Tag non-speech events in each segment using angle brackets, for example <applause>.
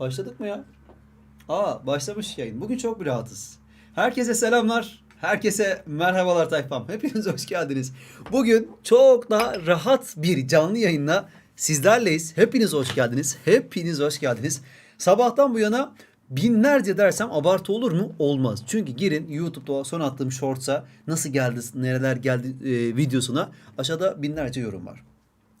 Başladık mı ya? Aa başlamış yayın. Bugün çok bir rahatız. Herkese selamlar. Herkese merhabalar tayfam. Hepiniz hoş geldiniz. Bugün çok daha rahat bir canlı yayınla sizlerleyiz. Hepiniz hoş geldiniz. Hepiniz hoş geldiniz. Sabahtan bu yana binlerce dersem abartı olur mu? Olmaz. Çünkü girin YouTube'da son attığım shorts'a nasıl geldi, nereler geldi e, videosuna aşağıda binlerce yorum var.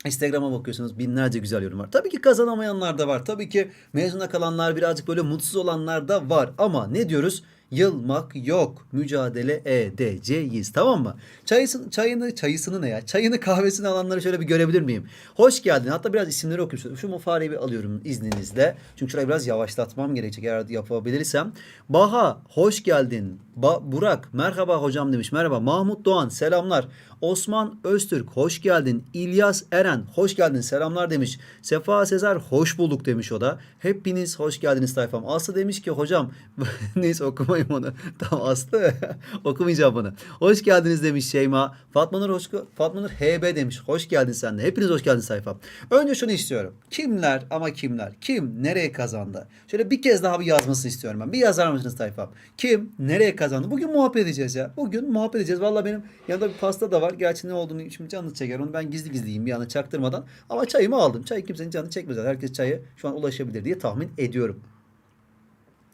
Instagram'a bakıyorsunuz binlerce güzel yorum var. Tabii ki kazanamayanlar da var. Tabii ki mezuna kalanlar birazcık böyle mutsuz olanlar da var. Ama ne diyoruz? Yılmak yok. Mücadele edeceğiz. Tamam mı? Çayısını, çayını, çayısını ne ya? Çayını kahvesini alanları şöyle bir görebilir miyim? Hoş geldin. Hatta biraz isimleri okuyayım. Şu mufareyi bir alıyorum izninizle. Çünkü şurayı biraz yavaşlatmam gerekecek eğer yapabilirsem. Baha hoş geldin. Ba- Burak merhaba hocam demiş. Merhaba. Mahmut Doğan selamlar. Osman Öztürk hoş geldin. İlyas Eren hoş geldin. Selamlar demiş. Sefa Sezer hoş bulduk demiş o da. Hepiniz hoş geldiniz tayfam. Aslı demiş ki hocam <laughs> neyse okumayayım onu. <laughs> Tamam Aslı <laughs> okumayacağım bunu. Hoş geldiniz demiş Şeyma. Fatma Nur, hoş, Fatma Nur HB demiş. Hoş geldin sen de. Hepiniz hoş geldiniz sayfam. Önce şunu istiyorum. Kimler ama kimler? Kim nereye kazandı? Şöyle bir kez daha bir yazmasını istiyorum ben. Bir yazar mısınız sayfam? Kim nereye kazandı? Bugün muhabbet edeceğiz ya. Bugün muhabbet edeceğiz. Valla benim yanımda bir pasta da var. Gerçi ne olduğunu şimdi canını çeker. Onu ben gizli gizli yiyeyim bir anda çaktırmadan. Ama çayımı aldım. Çay kimsenin canını çekmez. Herkes çayı şu an ulaşabilir diye tahmin ediyorum.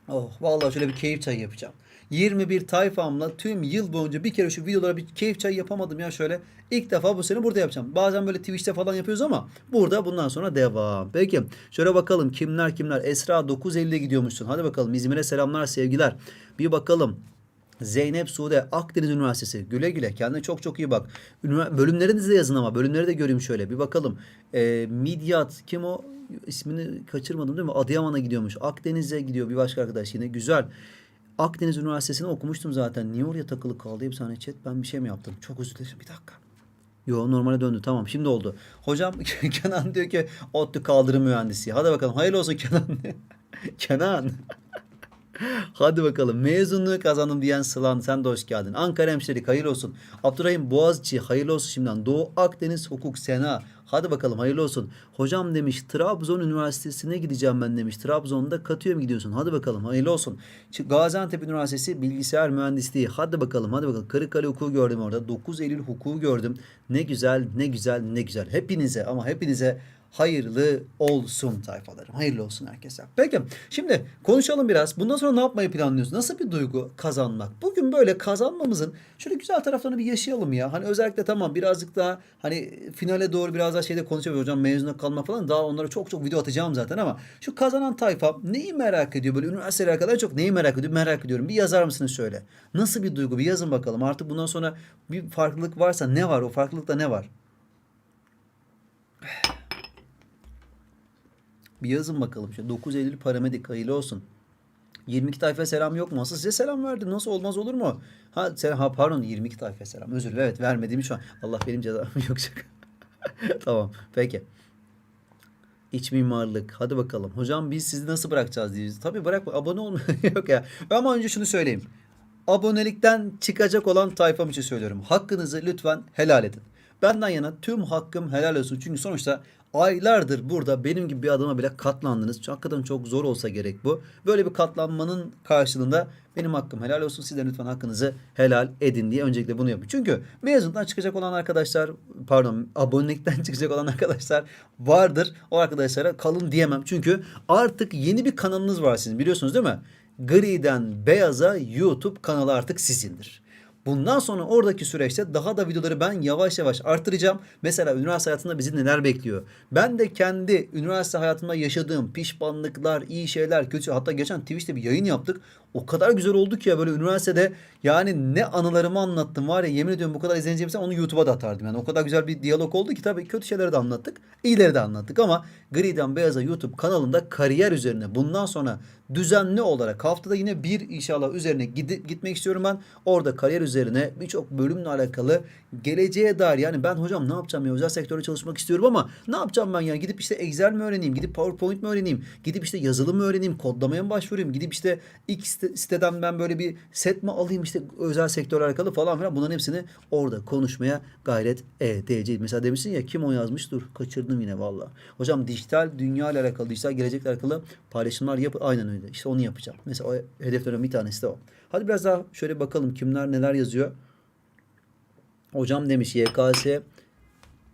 Oh vallahi şöyle bir keyif çayı yapacağım. 21 tayfamla tüm yıl boyunca bir kere şu videolara bir keyif çayı yapamadım ya şöyle. İlk defa bu sene burada yapacağım. Bazen böyle Twitch'te falan yapıyoruz ama burada bundan sonra devam. Peki şöyle bakalım kimler kimler. Esra 9.50'de gidiyormuşsun. Hadi bakalım İzmir'e selamlar sevgiler. Bir bakalım. Zeynep Sude Akdeniz Üniversitesi. Güle güle. Kendine çok çok iyi bak. Ünivers- Bölümlerinizi de yazın ama. Bölümleri de göreyim şöyle. Bir bakalım. Ee, Midyat kim o? İsmini kaçırmadım değil mi? Adıyaman'a gidiyormuş. Akdeniz'e gidiyor bir başka arkadaş yine. Güzel. Akdeniz Üniversitesi'ni okumuştum zaten. Niye oraya takılı kaldı? Bir saniye chat. Ben bir şey mi yaptım? Çok özür dilerim. Bir dakika. Yo normale döndü. Tamam şimdi oldu. Hocam <laughs> Kenan diyor ki ODTÜ kaldırım mühendisi. Hadi bakalım. Hayırlı olsun Kenan. <laughs> Kenan. <laughs> Hadi bakalım. Mezunluğu kazandım diyen Sılan sen de hoş geldin. Ankara Hemşirelik hayırlı olsun. Abdurrahim Boğaziçi hayırlı olsun şimdiden. Doğu Akdeniz Hukuk Sena. Hadi bakalım hayırlı olsun. Hocam demiş Trabzon Üniversitesi'ne gideceğim ben demiş. Trabzon'da Katı'ya mı gidiyorsun? Hadi bakalım hayırlı olsun. Gaziantep Üniversitesi Bilgisayar Mühendisliği. Hadi bakalım hadi bakalım. Kırıkkale Hukuku gördüm orada. 9 Eylül Hukuku gördüm. Ne güzel ne güzel ne güzel. Hepinize ama hepinize hayırlı olsun tayfalarım. Hayırlı olsun herkese. Peki şimdi konuşalım biraz. Bundan sonra ne yapmayı planlıyorsun? Nasıl bir duygu kazanmak? Bugün böyle kazanmamızın şöyle güzel taraflarını bir yaşayalım ya. Hani özellikle tamam birazcık daha hani finale doğru biraz daha şeyde konuşabiliriz hocam mezuna kalma falan. Daha onlara çok çok video atacağım zaten ama şu kazanan tayfa neyi merak ediyor? Böyle üniversitelere kadar çok neyi merak ediyor? Merak ediyorum. Bir yazar mısınız şöyle? Nasıl bir duygu? Bir yazın bakalım. Artık bundan sonra bir farklılık varsa ne var? O farklılıkta ne var? Bir yazın bakalım. Şu 9 Eylül paramedik hayırlı olsun. 22 tayfa selam yok mu? Asıl size selam verdim. Nasıl olmaz olur mu? Ha, sen, ha pardon 22 tayfa selam. Özür dilerim. Evet vermediğimi şu an. Allah benim cezamı <laughs> yok <laughs> tamam peki. İç mimarlık. Hadi bakalım. Hocam biz sizi nasıl bırakacağız diyoruz. Tabii bırakma. Abone olma. <laughs> yok ya. Ama önce şunu söyleyeyim. Abonelikten çıkacak olan tayfam için söylüyorum. Hakkınızı lütfen helal edin. Benden yana tüm hakkım helal olsun. Çünkü sonuçta aylardır burada benim gibi bir adama bile katlandınız. Hakikaten çok zor olsa gerek bu. Böyle bir katlanmanın karşılığında benim hakkım helal olsun. Siz de lütfen hakkınızı helal edin diye öncelikle bunu yapın. Çünkü mezundan çıkacak olan arkadaşlar pardon abonelikten <laughs> çıkacak olan arkadaşlar vardır. O arkadaşlara kalın diyemem. Çünkü artık yeni bir kanalınız var sizin biliyorsunuz değil mi? Griden beyaza YouTube kanalı artık sizindir. Bundan sonra oradaki süreçte daha da videoları ben yavaş yavaş artıracağım. Mesela üniversite hayatında bizi neler bekliyor? Ben de kendi üniversite hayatımda yaşadığım pişmanlıklar, iyi şeyler, kötü hatta geçen Twitch'te bir yayın yaptık. O kadar güzel oldu ki ya böyle üniversitede yani ne anılarımı anlattım var ya yemin ediyorum bu kadar izleneceğimse onu YouTube'a da atardım. Yani o kadar güzel bir diyalog oldu ki tabii kötü şeyleri de anlattık, iyileri de anlattık ama Griden Beyaz'a YouTube kanalında kariyer üzerine bundan sonra düzenli olarak haftada yine bir inşallah üzerine gidip gitmek istiyorum ben. Orada kariyer üzerine birçok bölümle alakalı geleceğe dair yani ben hocam ne yapacağım ya özel sektörde çalışmak istiyorum ama ne yapacağım ben ya gidip işte Excel mi öğreneyim gidip PowerPoint mi öğreneyim gidip işte yazılım mı öğreneyim kodlamaya mı başvurayım gidip işte X site- siteden ben böyle bir set mi alayım işte özel sektörle alakalı falan filan bunların hepsini orada konuşmaya gayret edeceğiz. Mesela demişsin ya kim o yazmış dur kaçırdım yine valla. Hocam dijital dünya ile alakalı dijital gelecekle alakalı paylaşımlar yap aynen öyle işte onu yapacağım. Mesela o hedeflerin bir tanesi de o. Hadi biraz daha şöyle bakalım kimler neler yazıyor. Hocam demiş YKS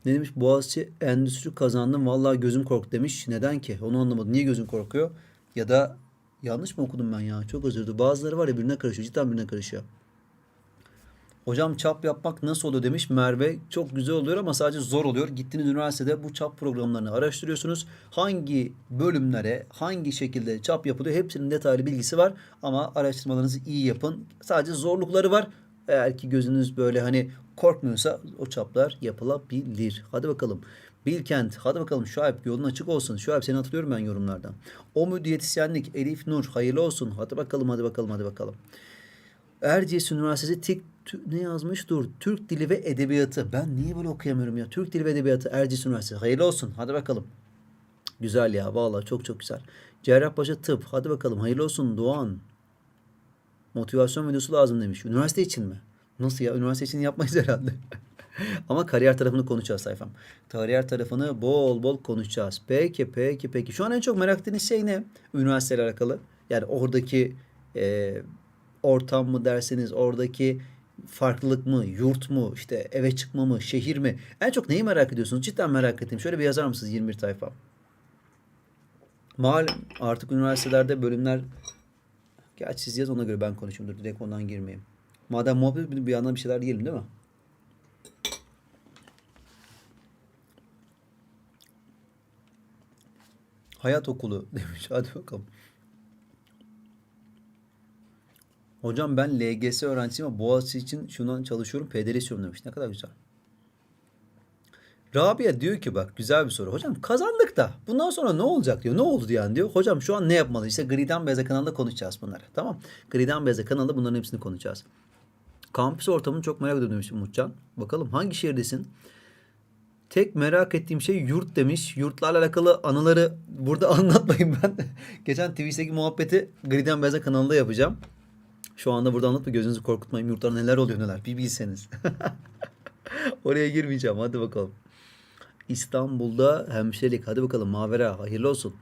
ne demiş? Boğaziçi endüstri kazandım. Vallahi gözüm korktu demiş. Neden ki? Onu anlamadım. Niye gözün korkuyor? Ya da yanlış mı okudum ben ya? Çok özür dilerim. Bazıları var ya birbirine karışıyor. Cidden birbirine karışıyor. Hocam çap yapmak nasıl oluyor demiş Merve. Çok güzel oluyor ama sadece zor oluyor. Gittiğiniz üniversitede bu çap programlarını araştırıyorsunuz. Hangi bölümlere hangi şekilde çap yapılıyor hepsinin detaylı bilgisi var. Ama araştırmalarınızı iyi yapın. Sadece zorlukları var. Eğer ki gözünüz böyle hani korkmuyorsa o çaplar yapılabilir. Hadi bakalım. Bilkent, hadi bakalım Şuayb yolun açık olsun. Şuayb seni hatırlıyorum ben yorumlardan. O diyetisyenlik, Elif Nur hayırlı olsun. Hadi bakalım, hadi bakalım, hadi bakalım. Erciyes Üniversitesi TİK ne yazmış? Dur. Türk Dili ve Edebiyatı. Ben niye böyle okuyamıyorum ya? Türk Dili ve Edebiyatı Erciyes Üniversitesi. Hayırlı olsun. Hadi bakalım. Güzel ya. Vallahi çok çok güzel. Cerrahpaşa Tıp. Hadi bakalım. Hayırlı olsun Doğan. Motivasyon videosu lazım demiş. Üniversite için mi? Nasıl ya? Üniversite için yapmayız <laughs> herhalde. Ama kariyer tarafını konuşacağız sayfam. Kariyer tarafını bol bol konuşacağız. Peki peki peki. Şu an en çok merak ettiğiniz şey ne? Üniversiteyle alakalı. Yani oradaki e, ortam mı derseniz oradaki farklılık mı, yurt mu, işte eve çıkma mı, şehir mi? En çok neyi merak ediyorsunuz? Cidden merak ettim. Şöyle bir yazar mısınız 21 sayfa? Malum artık üniversitelerde bölümler Gerçi siz yaz ona göre ben konuşayım. Dur direkt ondan girmeyeyim. Madem muhabbet bir yandan bir şeyler diyelim değil mi? Hayat okulu <laughs> demiş. Hadi bakalım. Hocam ben LGS öğrencisiyim ama Boğaziçi için şundan çalışıyorum. PDR istiyorum demiş. Ne kadar güzel. Rabia diyor ki bak güzel bir soru. Hocam kazandık da bundan sonra ne olacak diyor. Ne oldu yani diyor. Hocam şu an ne yapmalı? İşte Griden Beyaz'a kanalda konuşacağız bunları. Tamam. Griden Beyaz'a kanalda bunların hepsini konuşacağız. Kampüs ortamını çok merak ediyorum demiş Umutcan. Bakalım hangi şehirdesin? Tek merak ettiğim şey yurt demiş. Yurtlarla alakalı anıları burada <laughs> anlatmayayım ben. Geçen Twitch'teki muhabbeti Griden Beyaz'a kanalında yapacağım. Şu anda burada anlatma gözünüzü korkutmayayım. Yurtlarda neler oluyor neler bir bilseniz. <laughs> Oraya girmeyeceğim hadi bakalım. İstanbul'da hemşirelik. Hadi bakalım Mavera hayırlı olsun.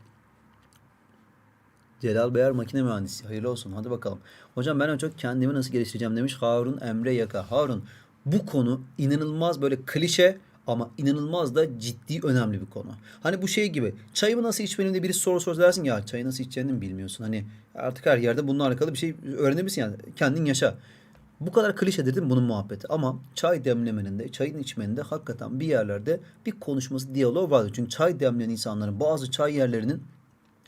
Celal Beyar makine mühendisi. Hayırlı olsun. Hadi bakalım. Hocam ben en çok kendimi nasıl geliştireceğim demiş Harun Emre Yaka. Harun bu konu inanılmaz böyle klişe ama inanılmaz da ciddi önemli bir konu. Hani bu şey gibi çayımı nasıl içmeliyim diye birisi soru sorsa dersin ya çayı nasıl içeceğini mi bilmiyorsun. Hani artık her yerde bununla alakalı bir şey öğrenebilirsin yani kendin yaşa. Bu kadar klişe dedim bunun muhabbeti ama çay demlemenin de çayın içmenin de hakikaten bir yerlerde bir konuşması diyalog vardır. Çünkü çay demleyen insanların bazı çay yerlerinin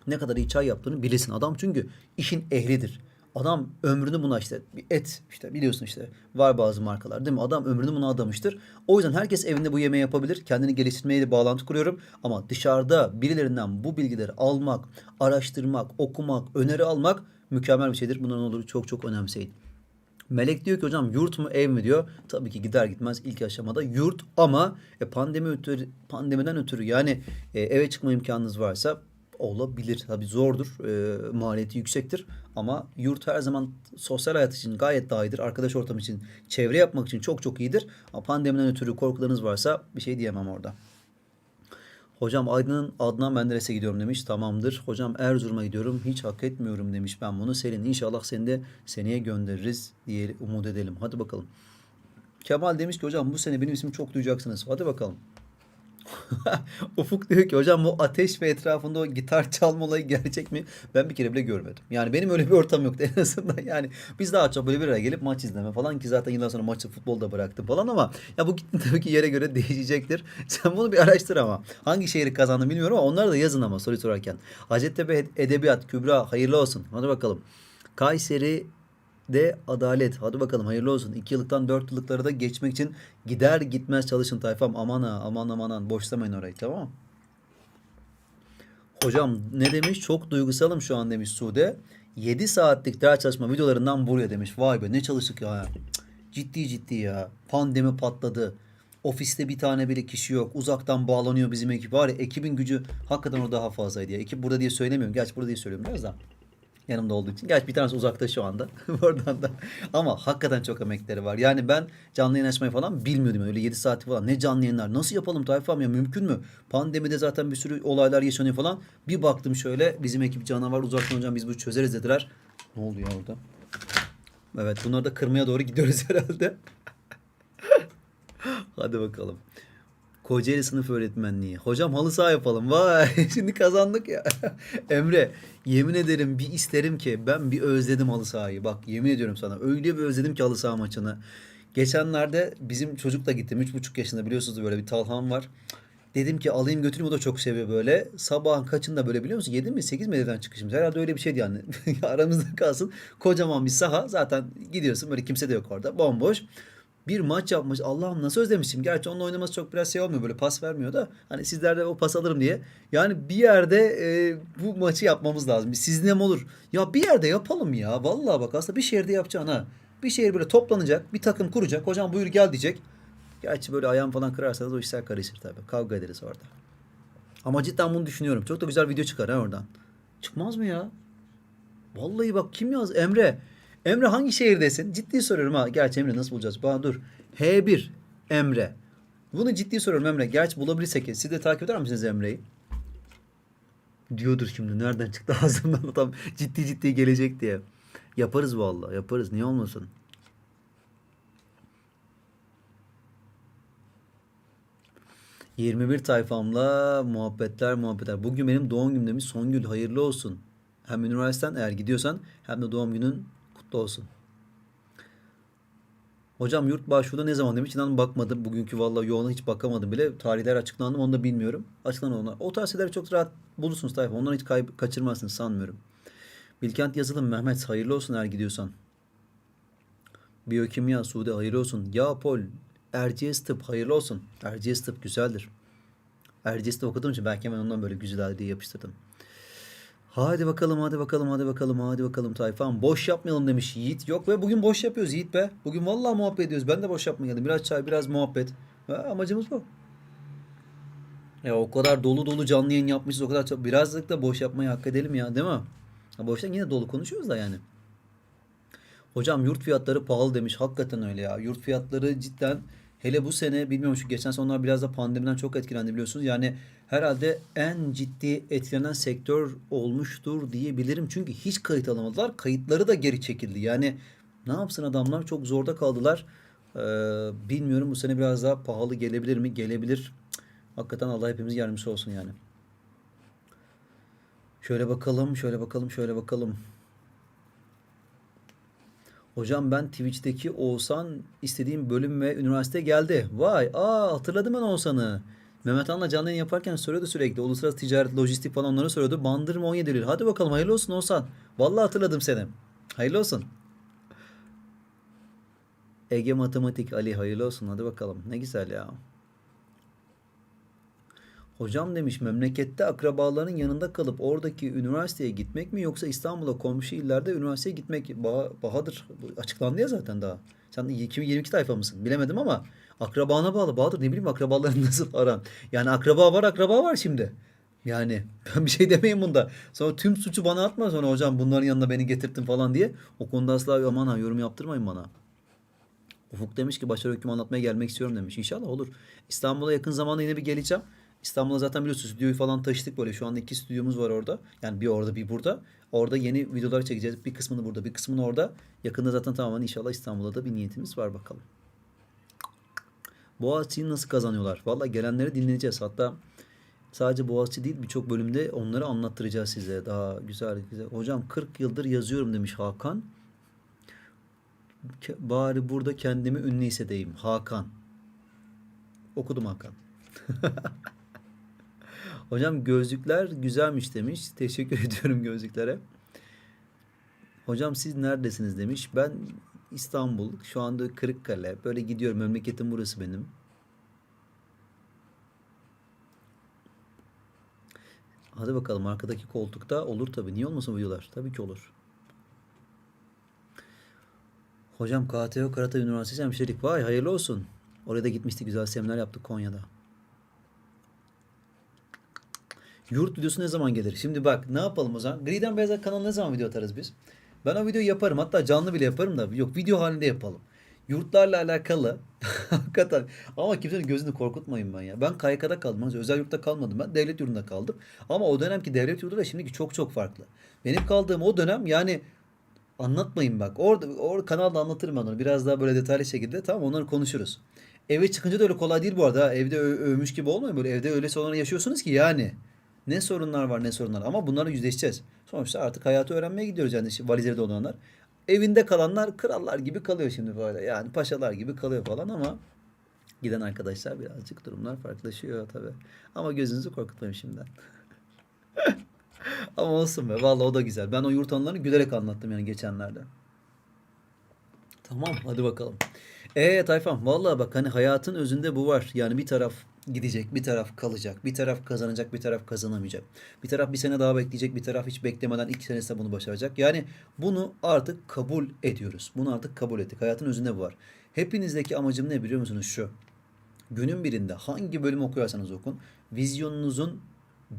ne kadar iyi çay yaptığını bilirsin. Adam çünkü işin ehlidir. Adam ömrünü buna işte bir et işte biliyorsun işte var bazı markalar değil mi? Adam ömrünü buna adamıştır. O yüzden herkes evinde bu yemeği yapabilir. Kendini geliştirmeye de bağlantı kuruyorum. Ama dışarıda birilerinden bu bilgileri almak, araştırmak, okumak, öneri almak mükemmel bir şeydir. Bunların olur çok çok önemseyin. Melek diyor ki hocam yurt mu ev mi diyor. Tabii ki gider gitmez ilk aşamada yurt ama e, pandemi ötürü, pandemiden ötürü yani e, eve çıkma imkanınız varsa olabilir. Tabii zordur. E, maliyeti yüksektir. Ama yurt her zaman sosyal hayat için gayet daha iyidir. Arkadaş ortamı için, çevre yapmak için çok çok iyidir. Ama pandemiden ötürü korkularınız varsa bir şey diyemem orada. Hocam Aydın'ın Adnan Menderes'e gidiyorum demiş. Tamamdır. Hocam Erzurum'a gidiyorum. Hiç hak etmiyorum demiş ben bunu. Selin inşallah seni de seneye göndeririz diye umut edelim. Hadi bakalım. Kemal demiş ki hocam bu sene benim ismimi çok duyacaksınız. Hadi bakalım. <laughs> Ufuk diyor ki hocam bu ateş ve etrafında o gitar çalma olayı gerçek mi? Ben bir kere bile görmedim. Yani benim öyle bir ortam yoktu <laughs> en azından. Yani biz daha çok böyle bir araya gelip maç izleme falan ki zaten yıllar sonra maçı futbolda bıraktım falan ama ya bu tabii ki yere göre <laughs> değişecektir. Sen bunu bir araştır ama. Hangi şehri kazandı bilmiyorum ama onları da yazın ama soru sorarken. Hacettepe Edebiyat Kübra hayırlı olsun. Hadi bakalım. Kayseri de adalet. Hadi bakalım hayırlı olsun. 2 yıllıktan 4 yıllıklara da geçmek için gider gitmez çalışın tayfam. Aman ha aman aman aman boşlamayın orayı tamam mı? Hocam ne demiş? Çok duygusalım şu an demiş Sude. 7 saatlik ders çalışma videolarından buraya demiş. Vay be ne çalıştık ya. Ciddi ciddi ya. Pandemi patladı. Ofiste bir tane bile kişi yok. Uzaktan bağlanıyor bizim ekip. Var ya ekibin gücü hakikaten o daha fazlaydı ya. Ekip burada diye söylemiyorum. Gerçi burada diye söylüyorum biraz da. Yanımda olduğu için. Gerçi bir tanesi uzakta şu anda. <laughs> Oradan da. Ama hakikaten çok emekleri var. Yani ben canlı yayın açmayı falan bilmiyordum. Öyle 7 saati falan. Ne canlı yayınlar? Nasıl yapalım tayfam ya? Mümkün mü? Pandemide zaten bir sürü olaylar yaşanıyor falan. Bir baktım şöyle. Bizim ekip canavar uzaktan hocam biz bu çözeriz dediler. Ne oluyor orada? Evet bunları da kırmaya doğru gidiyoruz <laughs> herhalde. Hadi bakalım. Kocaeli sınıf öğretmenliği. Hocam halı saha yapalım. Vay <laughs> şimdi kazandık ya. <laughs> Emre yemin ederim bir isterim ki ben bir özledim halı sahayı. Bak yemin ediyorum sana öyle bir özledim ki halı saha maçını. Geçenlerde bizim çocuk da gittim. Üç buçuk yaşında biliyorsunuz böyle bir Talhan var. Dedim ki alayım götüreyim o da çok seviyor böyle. Sabahın kaçında böyle biliyor musun? 7 mi 8 mi evden çıkışımız? Herhalde öyle bir şeydi yani. <laughs> Aramızda kalsın. Kocaman bir saha. Zaten gidiyorsun böyle kimse de yok orada. Bomboş. Bir maç yapmış. Allah'ım nasıl özlemişim. Gerçi onunla oynaması çok biraz şey olmuyor. Böyle pas vermiyor da. Hani sizlerde o pas alırım diye. Yani bir yerde e, bu maçı yapmamız lazım. Bir sizinem olur. Ya bir yerde yapalım ya. Vallahi bak aslında bir şehirde yapacaksın ha. Bir şehir böyle toplanacak. Bir takım kuracak. Hocam buyur gel diyecek. Gerçi böyle ayağım falan kırarsanız o işler karışır tabii. Kavga ederiz orada. Ama cidden bunu düşünüyorum. Çok da güzel video çıkar ha oradan. Çıkmaz mı ya? Vallahi bak kim yaz? Emre. Emre hangi şehirdesin? Ciddi soruyorum ha. Gerçi Emre nasıl bulacağız? Bana dur. H1 Emre. Bunu ciddi soruyorum Emre. Gerçi bulabilirsek. Siz de takip eder misiniz Emre'yi? Diyordur şimdi. Nereden çıktı <laughs> ağzımdan tam ciddi ciddi gelecek diye. Yaparız vallahi. Yaparız. Niye olmasın? ...21 tayfamla muhabbetler muhabbetler. Bugün benim doğum günüm demiş. Songül hayırlı olsun. Hem üniversiteden eğer gidiyorsan hem de doğum günün kutlu olsun. Hocam yurt başvuruda ne zaman demiş. İnan bakmadım. Bugünkü vallahi yoğuna hiç bakamadım bile. Tarihler açıklandı mı onu da bilmiyorum. Açıklanan onlar. O tarz şeyleri çok rahat bulursunuz tayfa. Onları hiç kayb- kaçırmazsınız sanmıyorum. Bilkent yazılım Mehmet hayırlı olsun eğer gidiyorsan. Biyokimya Sude hayırlı olsun. Ya Pol Erciyes tıp hayırlı olsun. Erciyes tıp güzeldir. Erciyes tıp okuduğum için belki hemen ondan böyle güzel diye yapıştırdım. Hadi bakalım hadi bakalım hadi bakalım hadi bakalım tayfam. Boş yapmayalım demiş Yiğit. Yok be bugün boş yapıyoruz Yiğit be. Bugün vallahi muhabbet ediyoruz. Ben de boş yapmaya. Biraz çay biraz muhabbet. Ha, amacımız bu. Ya o kadar dolu dolu canlı yayın yapmışız o kadar çok. Birazcık da boş yapmayı hak edelim ya değil mi? Ha, boştan yine dolu konuşuyoruz da yani. Hocam yurt fiyatları pahalı demiş. Hakikaten öyle ya. Yurt fiyatları cidden hele bu sene bilmiyorum şu geçen sene onlar biraz da pandemiden çok etkilendi biliyorsunuz. Yani herhalde en ciddi etkilenen sektör olmuştur diyebilirim. Çünkü hiç kayıt alamadılar. Kayıtları da geri çekildi. Yani ne yapsın adamlar çok zorda kaldılar. Ee, bilmiyorum bu sene biraz daha pahalı gelebilir mi? Gelebilir. Hakikaten Allah hepimiz yardımcısı olsun yani. Şöyle bakalım, şöyle bakalım, şöyle bakalım. Hocam ben Twitch'teki Oğuzhan istediğim bölüm ve üniversite geldi. Vay, aa hatırladım ben Oğuzhan'ı. Mehmet Han'la canlı yayın yaparken soruyordu sürekli. Uluslararası ticaret, lojistik falan onları soruyordu. Bandırma 17 Eylül. Hadi bakalım hayırlı olsun Oğuzhan. Vallahi hatırladım seni. Hayırlı olsun. Ege Matematik Ali hayırlı olsun. Hadi bakalım. Ne güzel ya. Hocam demiş memlekette akrabaların yanında kalıp oradaki üniversiteye gitmek mi yoksa İstanbul'a komşu illerde üniversiteye gitmek Ba- Bahadır açıklandı ya zaten daha. Sen de 2022 tayfa mısın? Bilemedim ama akrabana bağlı. Bahadır ne bileyim akrabaların <laughs> nasıl aran. Yani akraba var akraba var şimdi. Yani <laughs> ben bir şey demeyeyim bunda. Sonra tüm suçu bana atma sonra hocam bunların yanına beni getirttin falan diye. O konuda asla aman ha yorum yaptırmayın bana. Ufuk demiş ki başarı hükmü anlatmaya gelmek istiyorum demiş. İnşallah olur. İstanbul'a yakın zamanda yine bir geleceğim. İstanbul'a zaten biliyorsunuz stüdyoyu falan taşıdık böyle. Şu anda iki stüdyomuz var orada. Yani bir orada bir burada. Orada yeni videolar çekeceğiz. Bir kısmını burada bir kısmını orada. Yakında zaten tamamen inşallah İstanbul'da da bir niyetimiz var bakalım. Boğaziçi'yi nasıl kazanıyorlar? Valla gelenleri dinleyeceğiz. Hatta sadece Boğaziçi değil birçok bölümde onları anlattıracağız size. Daha güzel güzel. Hocam 40 yıldır yazıyorum demiş Hakan. Bari burada kendimi ünlü hissedeyim. Hakan. Okudum Hakan. <laughs> Hocam gözlükler güzelmiş demiş. Teşekkür <laughs> ediyorum gözlüklere. Hocam siz neredesiniz demiş. Ben İstanbul, şu anda Kırıkkale. Böyle gidiyorum. Memleketim burası benim. Hadi bakalım arkadaki koltukta olur tabii. Niye olmasın videolar? Tabii ki olur. Hocam KTO Karata Üniversitesi hemşirelik. Vay hayırlı olsun. Oraya da gitmiştik. Güzel seminer yaptık Konya'da. Yurt videosu ne zaman gelir? Şimdi bak ne yapalım o zaman? Griden Beyazlar kanalı ne zaman video atarız biz? Ben o videoyu yaparım. Hatta canlı bile yaparım da. Yok video halinde yapalım. Yurtlarla alakalı. <laughs> Hakikaten. Ama kimsenin gözünü korkutmayın ben ya. Ben KYK'da kaldım. Hani özel yurtta kalmadım ben. Devlet yurdunda kaldım. Ama o dönemki devlet yurdu da şimdiki çok çok farklı. Benim kaldığım o dönem yani anlatmayın bak. Orada or kanalda anlatırım ben onu. Biraz daha böyle detaylı şekilde. Tamam onları konuşuruz. Eve çıkınca da öyle kolay değil bu arada. Evde övmüş gibi olmayın. Böyle evde öyle sorunlar yaşıyorsunuz ki yani. Ne sorunlar var ne sorunlar. Ama bunlarla yüzleşeceğiz. Sonuçta artık hayatı öğrenmeye gidiyoruz yani valizleri dolananlar. Evinde kalanlar krallar gibi kalıyor şimdi böyle. Yani paşalar gibi kalıyor falan ama giden arkadaşlar birazcık durumlar farklılaşıyor tabii. Ama gözünüzü korkutmayın şimdiden. <laughs> ama olsun be. Vallahi o da güzel. Ben o yurt anılarını gülerek anlattım yani geçenlerde. Tamam hadi bakalım. Ee Tayfan vallahi bak hani hayatın özünde bu var. Yani bir taraf gidecek, bir taraf kalacak, bir taraf kazanacak, bir taraf kazanamayacak. Bir taraf bir sene daha bekleyecek, bir taraf hiç beklemeden iki senesinde bunu başaracak. Yani bunu artık kabul ediyoruz. Bunu artık kabul ettik. Hayatın özünde bu var. Hepinizdeki amacım ne biliyor musunuz? Şu. Günün birinde hangi bölüm okuyorsanız okun, vizyonunuzun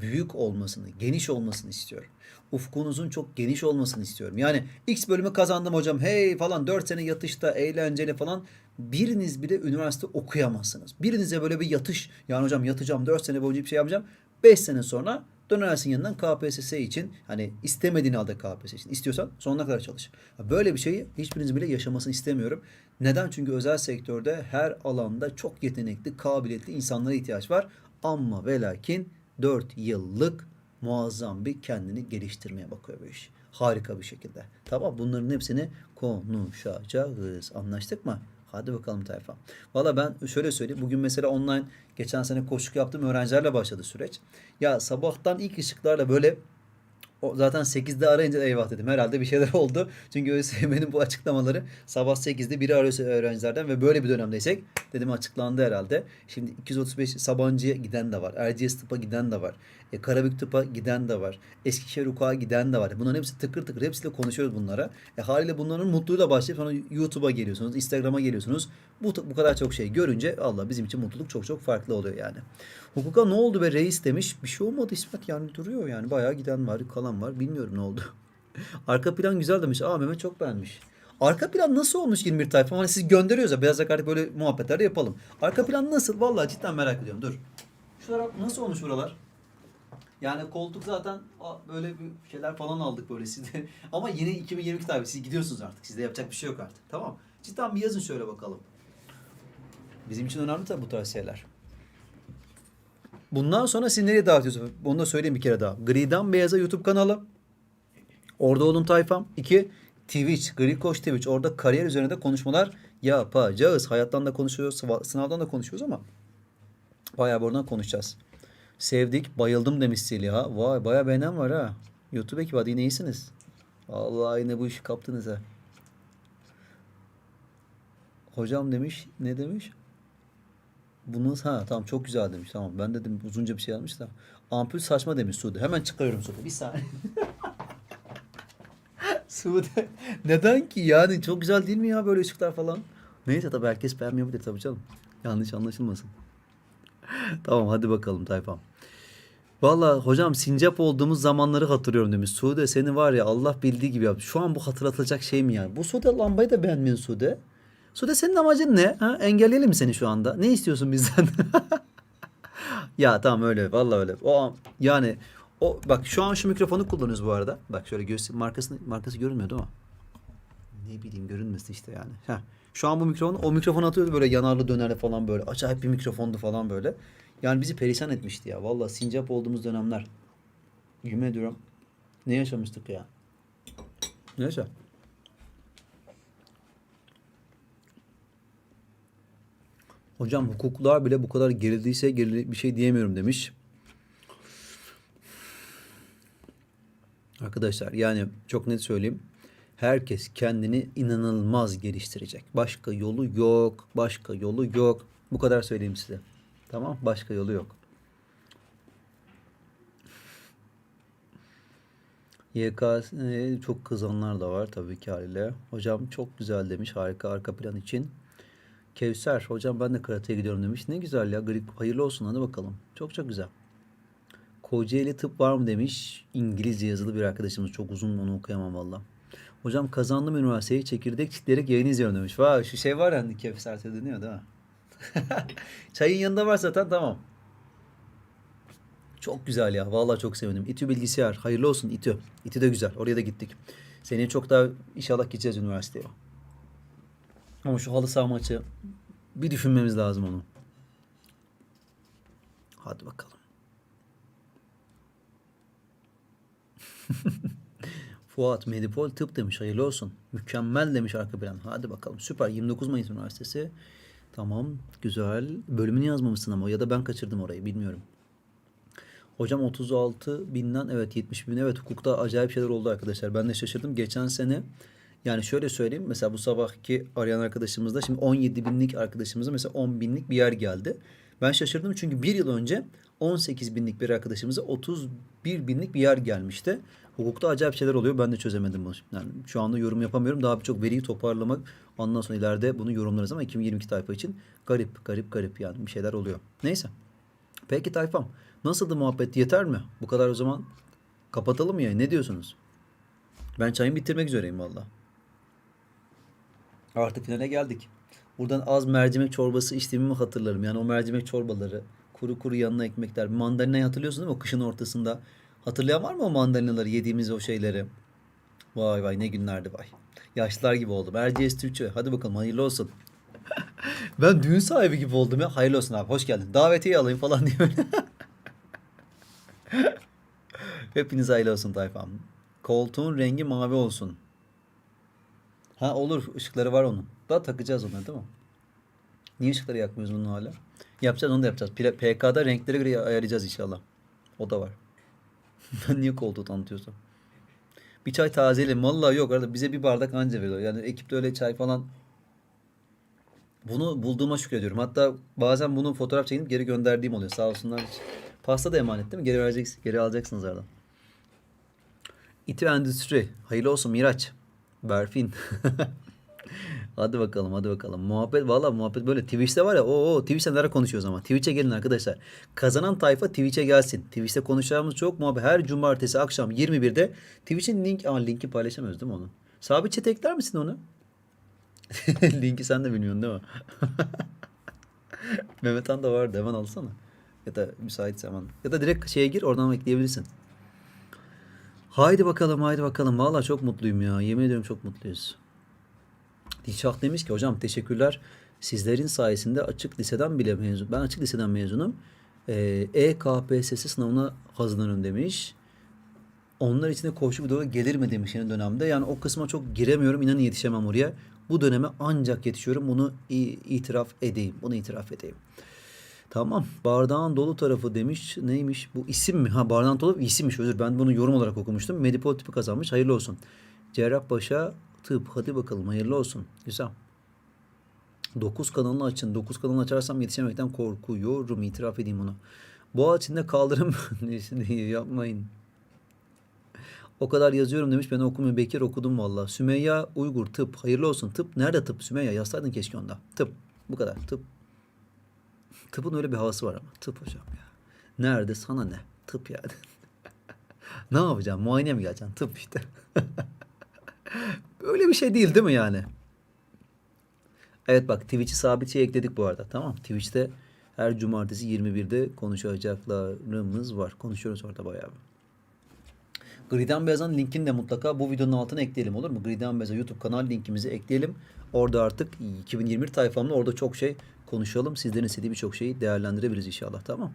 büyük olmasını, geniş olmasını istiyorum. Ufkunuzun çok geniş olmasını istiyorum. Yani X bölümü kazandım hocam hey falan 4 sene yatışta eğlenceli falan biriniz bile üniversite okuyamazsınız. Birinize böyle bir yatış yani hocam yatacağım 4 sene boyunca bir şey yapacağım. 5 sene sonra dönersin yanından KPSS için hani istemediğin halde KPSS için istiyorsan sonuna kadar çalış. Böyle bir şeyi hiçbiriniz bile yaşamasını istemiyorum. Neden? Çünkü özel sektörde her alanda çok yetenekli, kabiliyetli insanlara ihtiyaç var. Ama ve lakin 4 yıllık muazzam bir kendini geliştirmeye bakıyor bu iş. Harika bir şekilde. Tamam bunların hepsini konuşacağız. Anlaştık mı? Hadi bakalım tayfa. Valla ben şöyle söyleyeyim. Bugün mesela online geçen sene koşuk yaptığım öğrencilerle başladı süreç. Ya sabahtan ilk ışıklarla böyle zaten 8'de arayınca eyvah dedim. Herhalde bir şeyler <laughs> oldu. Çünkü ÖSYM'nin bu açıklamaları sabah 8'de biri arıyorsa öğrencilerden ve böyle bir dönemdeysek dedim açıklandı herhalde. Şimdi 235 Sabancı'ya giden de var. Erciyes Tıp'a giden de var. E, Karabük Tıp'a giden de var. Eskişehir Hukuk'a giden de var. Bunların hepsi tıkır tıkır hepsiyle konuşuyoruz bunlara. E, haliyle bunların mutluluğuyla başlayıp sonra YouTube'a geliyorsunuz. Instagram'a geliyorsunuz. Bu, bu kadar çok şey görünce Allah bizim için mutluluk çok çok farklı oluyor yani. Hukuka ne oldu be reis demiş. Bir şey olmadı İsmet yani duruyor yani. Bayağı giden var kalan var. Bilmiyorum ne oldu. <laughs> Arka plan güzel demiş. Aa Mehmet çok beğenmiş. Arka plan nasıl olmuş 21 tayfa? Hani siz gönderiyoruz ya beyaz yakalı böyle muhabbetler de yapalım. Arka plan nasıl? Vallahi cidden merak ediyorum. Dur. Şuralar nasıl olmuş buralar? Yani koltuk zaten böyle bir şeyler falan aldık böyle sizde. <laughs> Ama yeni 2022 tabii siz gidiyorsunuz artık. Sizde yapacak bir şey yok artık. Tamam. Cidden bir yazın şöyle bakalım. Bizim için önemli tabii bu tarz şeyler. Bundan sonra siz nereye davet ediyorsunuz? Onu da söyleyeyim bir kere daha. Gri'den Beyaz'a YouTube kanalı. Orada olun tayfam. İki, Twitch, Gri Koç Twitch. Orada kariyer üzerinde konuşmalar yapacağız. Hayattan da konuşuyoruz, sınavdan da konuşuyoruz ama bayağı buradan konuşacağız. Sevdik, bayıldım demiş Seliha. Vay bayağı beğenen var ha. YouTube ekibi hadi yine iyisiniz. Vallahi yine bu işi kaptınız ha. Hocam demiş, ne demiş? Bunu ha tamam çok güzel demiş. Tamam ben dedim uzunca bir şey yazmış da. Ampul saçma demiş Sude. Hemen çıkarıyorum Sude. Bir saniye. <laughs> Sude neden ki yani çok güzel değil mi ya böyle ışıklar falan? Neyse tabii herkes beğenmeyebilir tabii canım. Yanlış anlaşılmasın. Tamam hadi bakalım tayfam. Valla hocam sincap olduğumuz zamanları hatırlıyorum demiş. Sude seni var ya Allah bildiği gibi yap. Şu an bu hatırlatılacak şey mi yani? Bu Sude lambayı da beğenmiyorsun Sude. Sude senin amacın ne? Ha? Engelleyelim mi seni şu anda? Ne istiyorsun bizden? <laughs> ya tamam öyle. Vallahi öyle. O an- yani o bak şu an şu mikrofonu kullanıyoruz bu arada. Bak şöyle göster markasını markası görünmüyordu ama. Ne bileyim görünmesin işte yani. Heh. Şu an bu mikrofonu o mikrofonu atıyordu böyle yanarlı dönerli falan böyle. Acayip bir mikrofondu falan böyle. Yani bizi perişan etmişti ya. Vallahi sincap olduğumuz dönemler. Yemin ediyorum. Ne yaşamıştık ya. Neyse. Hocam hukuklar bile bu kadar gerildiyse gerili bir şey diyemiyorum demiş. Arkadaşlar yani çok net söyleyeyim. Herkes kendini inanılmaz geliştirecek. Başka yolu yok. Başka yolu yok. Bu kadar söyleyeyim size. Tamam? Başka yolu yok. YKS e, çok kızanlar da var tabii ki haliyle. Hocam çok güzel demiş harika arka plan için. Kevser hocam ben de karateye gidiyorum demiş. Ne güzel ya grip hayırlı olsun hadi bakalım. Çok çok güzel. Kocaeli tıp var mı demiş. İngilizce yazılı bir arkadaşımız. Çok uzun onu okuyamam valla. Hocam kazandım üniversiteyi çekirdek çitleyerek yayın izliyorum demiş. Vay şu şey var ya Kevser dönüyor değil mi? <laughs> Çayın yanında var zaten tamam. Çok güzel ya. Vallahi çok sevindim. İTÜ bilgisayar. Hayırlı olsun İTÜ. İTÜ de güzel. Oraya da gittik. Seneye çok daha inşallah gideceğiz üniversiteye. Ama şu halı saha maçı bir düşünmemiz lazım onu. Hadi bakalım. <laughs> Fuat Medipol tıp demiş. Hayırlı olsun. Mükemmel demiş arka plan. Hadi bakalım. Süper. 29 Mayıs Üniversitesi. Tamam. Güzel. Bölümünü yazmamışsın ama ya da ben kaçırdım orayı. Bilmiyorum. Hocam 36 binden evet 70 bin evet hukukta acayip şeyler oldu arkadaşlar. Ben de şaşırdım. Geçen sene yani şöyle söyleyeyim mesela bu sabahki arayan arkadaşımızda şimdi 17 binlik arkadaşımıza mesela 10 binlik bir yer geldi. Ben şaşırdım çünkü bir yıl önce 18 binlik bir arkadaşımıza 31 binlik bir yer gelmişti. Hukukta acayip şeyler oluyor. Ben de çözemedim bunu. Yani şu anda yorum yapamıyorum. Daha birçok veriyi toparlamak. Ondan sonra ileride bunu yorumlarız ama 2022 tayfa için garip, garip, garip yani bir şeyler oluyor. Neyse. Peki tayfam. Nasıldı muhabbet? Yeter mi? Bu kadar o zaman kapatalım ya. Ne diyorsunuz? Ben çayımı bitirmek üzereyim valla. Artık finale geldik. Buradan az mercimek çorbası içtiğimi hatırlarım. Yani o mercimek çorbaları, kuru kuru yanına ekmekler. Mandalinayı hatırlıyorsun değil mi? O kışın ortasında. Hatırlayan var mı o mandalinaları yediğimiz o şeyleri? Vay vay ne günlerdi vay. Yaşlılar gibi oldum. Erciyes Türkçe. Hadi bakalım hayırlı olsun. <laughs> ben düğün sahibi gibi oldum ya. Hayırlı olsun abi hoş geldin. Davetiye alayım falan diye böyle. <laughs> Hepiniz hayırlı olsun tayfam. Koltuğun rengi mavi olsun. Ha olur ışıkları var onun. Da takacağız onları değil mi? Niye ışıkları yakmıyoruz bunun hala? Yapacağız onu da yapacağız. PK'da renklere göre ayarlayacağız inşallah. O da var. <laughs> niye koltuğu tanıtıyorsam? Bir çay tazeleyelim. Vallahi yok arada bize bir bardak anca veriyor. Yani ekipte öyle çay falan bunu bulduğuma şükrediyorum. Hatta bazen bunu fotoğraf çekip geri gönderdiğim oluyor. Sağ olsunlar. Pasta da emanet değil mi? Geri vereceksiniz. Geri alacaksınız aradan. İTÜ Endüstri. Hayırlı olsun Miraç. Berfin. <laughs> hadi bakalım hadi bakalım. Muhabbet valla muhabbet böyle. Twitch'te var ya o Twitch'te neler konuşuyoruz ama. Twitch'e gelin arkadaşlar. Kazanan tayfa Twitch'e gelsin. Twitch'te konuşacağımız çok muhabbet. Her cumartesi akşam 21'de Twitch'in link ama linki paylaşamıyoruz değil mi onu? Sabit chat ekler misin onu? <laughs> Linki sen de bilmiyorsun değil mi? <laughs> Mehmet Han da vardı hemen alsana. Ya da müsaitse hemen. Ya da direkt şeye gir oradan ekleyebilirsin. Haydi bakalım haydi bakalım. Valla çok mutluyum ya. Yemin ediyorum çok mutluyuz. Dilşah demiş ki hocam teşekkürler. Sizlerin sayesinde açık liseden bile mezun. Ben açık liseden mezunum. Ee, E-KPSS sınavına hazırlanıyorum demiş. Onlar içinde koşu video gelir mi demiş yeni dönemde. Yani o kısma çok giremiyorum. İnanın yetişemem oraya. Bu döneme ancak yetişiyorum. Bunu itiraf edeyim. Bunu itiraf edeyim. Tamam. Bardağın dolu tarafı demiş. Neymiş? Bu isim mi? Ha bardağın dolu isimmiş. Özür. Ben bunu yorum olarak okumuştum. Medipol tipi kazanmış. Hayırlı olsun. Cerrahpaşa tıp. Hadi bakalım. Hayırlı olsun. Güzel. 9 kanalını açın. 9 kanalını açarsam yetişemekten korkuyorum. İtiraf edeyim bunu. Boğaziçi'nde kaldırım <laughs> yapmayın. O kadar yazıyorum demiş. Ben okumuyorum. Bekir okudum valla. Sümeyya Uygur tıp. Hayırlı olsun. Tıp nerede tıp? Sümeyya yazsaydın keşke onda. Tıp. Bu kadar. Tıp. Tıpın öyle bir havası var ama. Tıp hocam ya. Nerede? Sana ne? Tıp yani. <laughs> ne yapacağım? Muayene mi geleceksin? Tıp işte. <laughs> Öyle bir şey değil değil mi yani? Evet bak Twitch'i sabit şey ekledik bu arada. Tamam. Twitch'te her cumartesi 21'de konuşacaklarımız var. Konuşuyoruz orada bayağı bir. Griden Beyaz'ın linkini de mutlaka bu videonun altına ekleyelim olur mu? Griden Beyaz'a YouTube kanal linkimizi ekleyelim. Orada artık 2021 tayfamla orada çok şey konuşalım. Sizlerin istediği birçok şeyi değerlendirebiliriz inşallah tamam.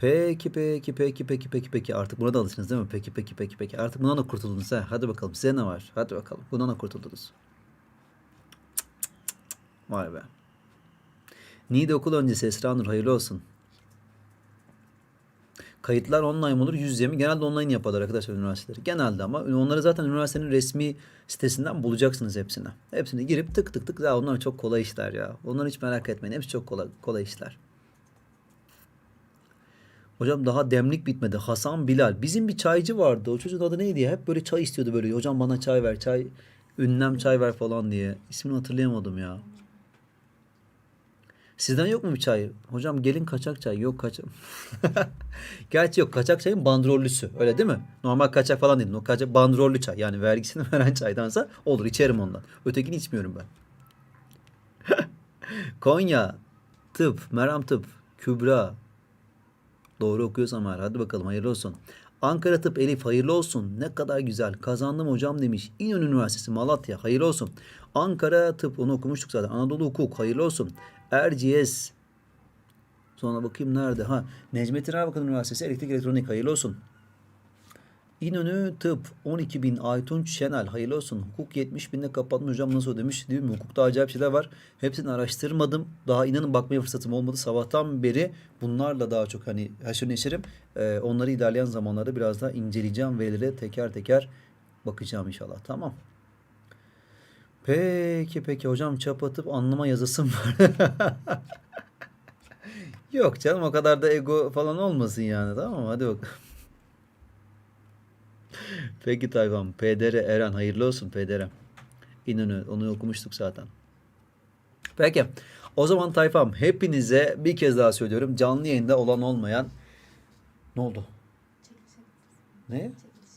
Peki peki peki peki peki peki artık buna da alıştınız değil mi? Peki peki peki peki artık bundan da kurtuldunuz ha. Hadi bakalım size ne var? Hadi bakalım bundan da kurtuldunuz. Vay be. Niğde okul öncesi Esra Nur hayırlı olsun. Kayıtlar online mi olur yüz yüze mi? Genelde online yaparlar arkadaşlar üniversiteleri. Genelde ama onları zaten üniversitenin resmi sitesinden bulacaksınız hepsini. Hepsini girip tık tık tık. Ya onlar çok kolay işler ya. Onları hiç merak etmeyin. Hepsi çok kolay, kolay işler. Hocam daha demlik bitmedi. Hasan Bilal. Bizim bir çaycı vardı. O çocuğun adı neydi ya? Hep böyle çay istiyordu böyle. Hocam bana çay ver. Çay ünlem çay ver falan diye. İsmini hatırlayamadım ya. Sizden yok mu bir çay? Hocam gelin kaçak çay. Yok kaçak. <laughs> Gerçi yok kaçak çayın bandrollüsü. Öyle değil mi? Normal kaçak falan değil. O kaçak bandrollü çay. Yani vergisini <laughs> veren çaydansa olur içerim ondan. Ötekini içmiyorum ben. <laughs> Konya. Tıp. Meram Tıp. Kübra. Doğru okuyorsam eğer. Hadi bakalım hayırlı olsun. Ankara Tıp Elif hayırlı olsun. Ne kadar güzel. Kazandım hocam demiş. İnönü Üniversitesi Malatya hayırlı olsun. Ankara Tıp onu okumuştuk zaten. Anadolu Hukuk hayırlı olsun. Erciyes. Sonra bakayım nerede? Ha Necmettin Erbakan Üniversitesi Elektrik Elektronik hayırlı olsun. İnönü Tıp 12 bin Aytunç Şenel hayırlı olsun. Hukuk 70 binde kapatmış hocam nasıl demiş değil mi? Hukukta acayip şeyler var. Hepsini araştırmadım. Daha inanın bakmaya fırsatım olmadı. Sabahtan beri bunlarla daha çok hani haşır neşirim. Ee, onları ilerleyen zamanlarda biraz daha inceleyeceğim. Verilere teker teker bakacağım inşallah. Tamam. Peki peki hocam çap atıp anlama yazısım var. <laughs> Yok canım o kadar da ego falan olmasın yani tamam mı? Hadi bakalım. <laughs> Peki Tayfan. PDR Eren hayırlı olsun PDR. İnönü onu okumuştuk zaten. Peki. O zaman Tayfam hepinize bir kez daha söylüyorum. Canlı yayında olan olmayan ne oldu? Ne?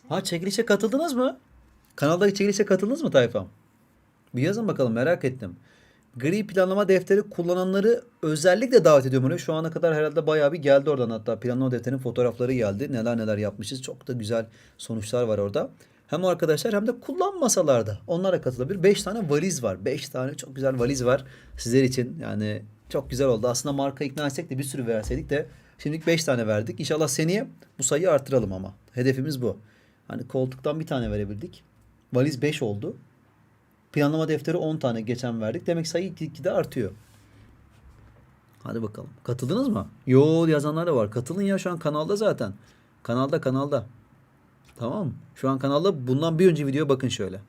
Ha çekilişe katıldınız mı? Kanaldaki çekilişe katıldınız mı Tayfam? Bir yazın bakalım merak ettim. Gri planlama defteri kullananları özellikle davet ediyorum oraya. Şu ana kadar herhalde bayağı bir geldi oradan hatta planlama defterinin fotoğrafları geldi. Neler neler yapmışız. Çok da güzel sonuçlar var orada. Hem arkadaşlar hem de kullanmasalar da onlara katılabilir. 5 tane valiz var. 5 tane çok güzel valiz var sizler için. Yani çok güzel oldu. Aslında marka ikna etsek de bir sürü verseydik de şimdilik 5 tane verdik. İnşallah seneye bu sayıyı artıralım ama. Hedefimiz bu. Hani koltuktan bir tane verebildik. Valiz 5 oldu. Planlama defteri 10 tane geçen verdik. Demek sayı gitgide artıyor. Hadi bakalım. Katıldınız mı? Yo yazanlar da var. Katılın ya şu an kanalda zaten. Kanalda kanalda. Tamam? Şu an kanalda bundan bir önce video bakın şöyle.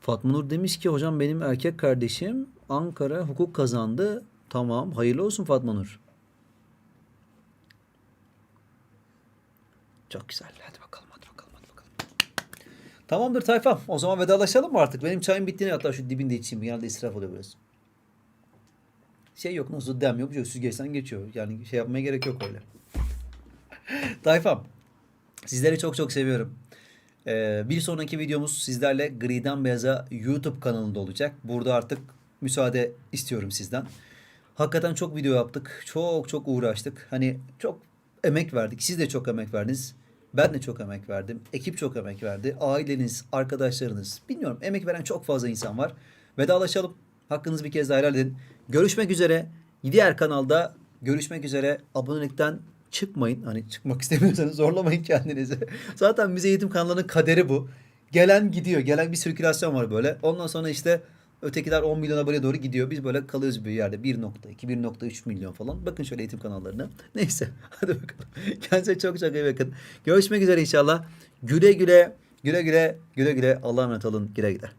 Fatma Nur demiş ki hocam benim erkek kardeşim Ankara hukuk kazandı. Tamam. Hayırlı olsun Fatma Nur. Çok güzel. Hadi bakalım. Hadi bakalım. Hadi bakalım. Tamamdır tayfam. O zaman vedalaşalım mı artık? Benim çayım bittiğini hatta şu dibinde içeyim. Genelde israf oluyor biraz. Şey yok nasıl dem yok. Süzgeçten geçiyor. Yani şey yapmaya gerek yok öyle. <laughs> Tayfam. Sizleri çok çok seviyorum. Ee, bir sonraki videomuz sizlerle Griden Beyaz'a YouTube kanalında olacak. Burada artık müsaade istiyorum sizden. Hakikaten çok video yaptık. Çok çok uğraştık. Hani çok emek verdik. Siz de çok emek verdiniz. Ben de çok emek verdim. Ekip çok emek verdi. Aileniz, arkadaşlarınız. Bilmiyorum emek veren çok fazla insan var. Vedalaşalım. Hakkınızı bir kez daha helal edin. Görüşmek üzere. Diğer kanalda görüşmek üzere. Abonelikten çıkmayın. Hani çıkmak <laughs> istemiyorsanız zorlamayın kendinizi. <laughs> Zaten müze eğitim kanalının kaderi bu. Gelen gidiyor. Gelen bir sirkülasyon var böyle. Ondan sonra işte ötekiler 10 milyon aboneye doğru gidiyor. Biz böyle kalıyoruz bir yerde. 1.2, 1.3 milyon falan. Bakın şöyle eğitim kanallarına. <laughs> Neyse. Hadi bakalım. <laughs> Kendinize çok çok iyi bakın. Görüşmek üzere inşallah. Güle güle. Güle güle. Güle güle. Allah'a emanet olun. Güle güle.